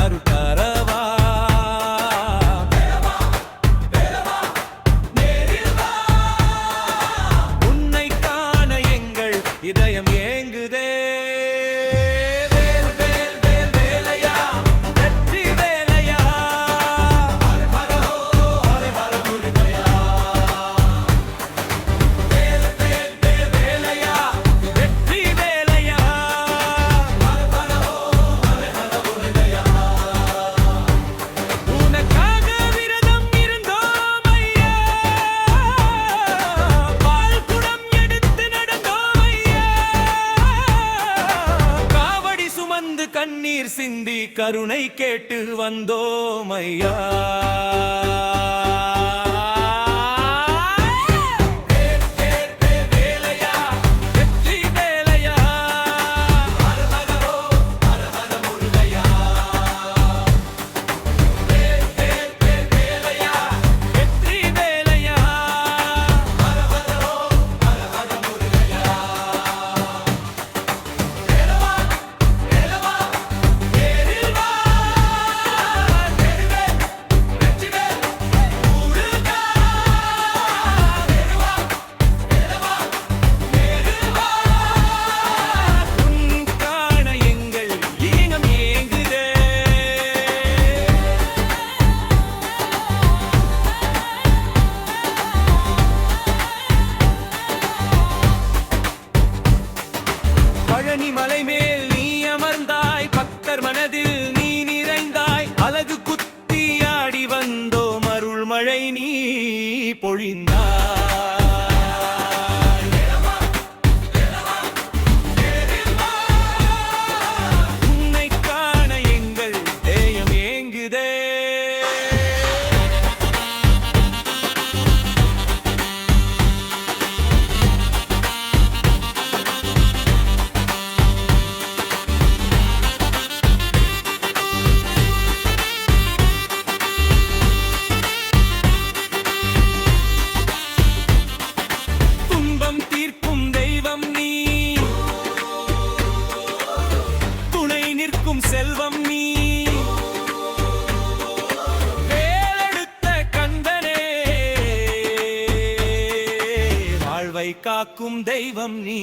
அருட்பரவா கருணை கேட்டு வந்தோம் ஐயா. பழனி மலை மேல் நீ அமர்ந்தாய். பக்தர் மனதில் நீ நிறைந்தாய். அழகு குத்தி ஆடி வந்தோம். மழை நீ பொழிந்தாய். நிற்கும் செல்வம் நீ. வேலெடுத்த கந்தனே வாழ்வை காக்கும் தெய்வம் நீ.